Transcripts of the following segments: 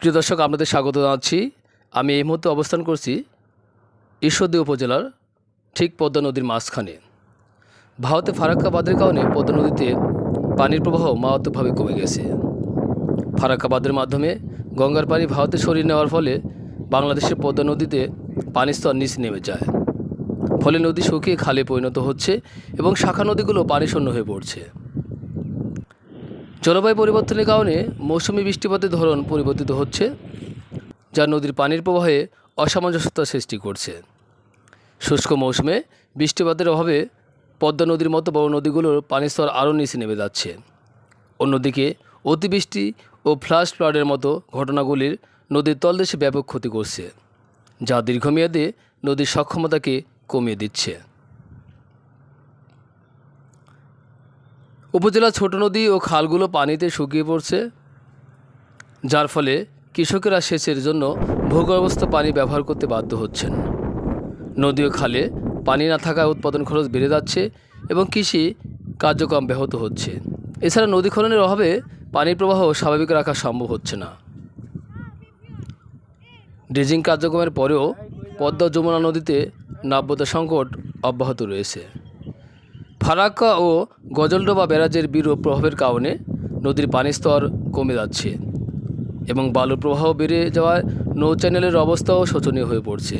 প্রিয় দর্শক, আপনাদের স্বাগত জানাচ্ছি। আমি এই মুহূর্তে অবস্থান করছি ঈশ্বরদী উপজেলার ঠিক পদ্মা নদীর মাঝখানে। ভারতে ফারাক্কা বাঁধের কারণে পদ্মা নদীতে পানির প্রবাহ মারাত্মকভাবে কমে গেছে। ফারাক্কা বাঁধের মাধ্যমে গঙ্গার পানি ভারতে সরিয়ে নেওয়ার ফলে বাংলাদেশের পদ্মা নদীতে পানির স্তর নিচে নেমে যায়। ফলে নদী শুকিয়ে খালে পরিণত হচ্ছে এবং শাখা নদীগুলো পানিশূন্য হয়ে পড়ছে। জলবায়ু পরিবর্তনের কারণে মৌসুমি বৃষ্টিপাতের ধরন পরিবর্তিত হচ্ছে, যা নদীর পানির প্রবাহে অসামঞ্জস্যতা সৃষ্টি করছে। শুষ্ক মৌসুমে বৃষ্টিপাতের অভাবে পদ্মা নদীর মতো বড় নদীগুলোর পানির স্তর আরও নিচে নেমে যাচ্ছে। অন্যদিকে অতিবৃষ্টি ও ফ্লাশ ফ্লাডের মতো ঘটনাগুলির নদীর তলদেশে ব্যাপক ক্ষতি করছে, যা দীর্ঘমেয়াদে নদীর সক্ষমতাকে কমিয়ে দিচ্ছে। উপজেলার ছোট নদী ও খালগুলো পানিতে শুকিয়ে পড়ছে, যার ফলে কৃষকেরা সেচের জন্য ভূগর্ভস্থ পানি ব্যবহার করতে বাধ্য হচ্ছেন। নদী ও খালে পানি না থাকায় উৎপাদন খরচ বেড়ে যাচ্ছে এবং কৃষি কার্যক্রম ব্যাহত হচ্ছে। এছাড়া নদী খননের অভাবে পানির প্রবাহ স্বাভাবিক রাখা সম্ভব হচ্ছে না। ড্রেজিং কার্যক্রমের পরেও পদ্মা যমুনা নদীতে নাব্যতা সংকট অব্যাহত রয়েছে। ফারাক্কা ও গজলডোবা ব্যারাজের বিরূপ প্রভাবের কারণে নদীর পানির স্তর কমে যাচ্ছে এবং বালুর প্রবাহ বেড়ে যাওয়ায় নৌ চ্যানেলের অবস্থাও শোচনীয় হয়ে পড়ছে।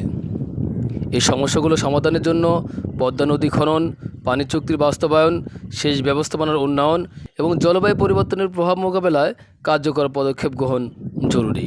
এই সমস্যাগুলো সমাধানের জন্য পদ্মা নদী খনন, পানি চুক্তির বাস্তবায়ন, সেচ ব্যবস্থাপনার উন্নয়ন এবং জলবায়ু পরিবর্তনের প্রভাব মোকাবেলায় কার্যকর পদক্ষেপ গ্রহণ জরুরি।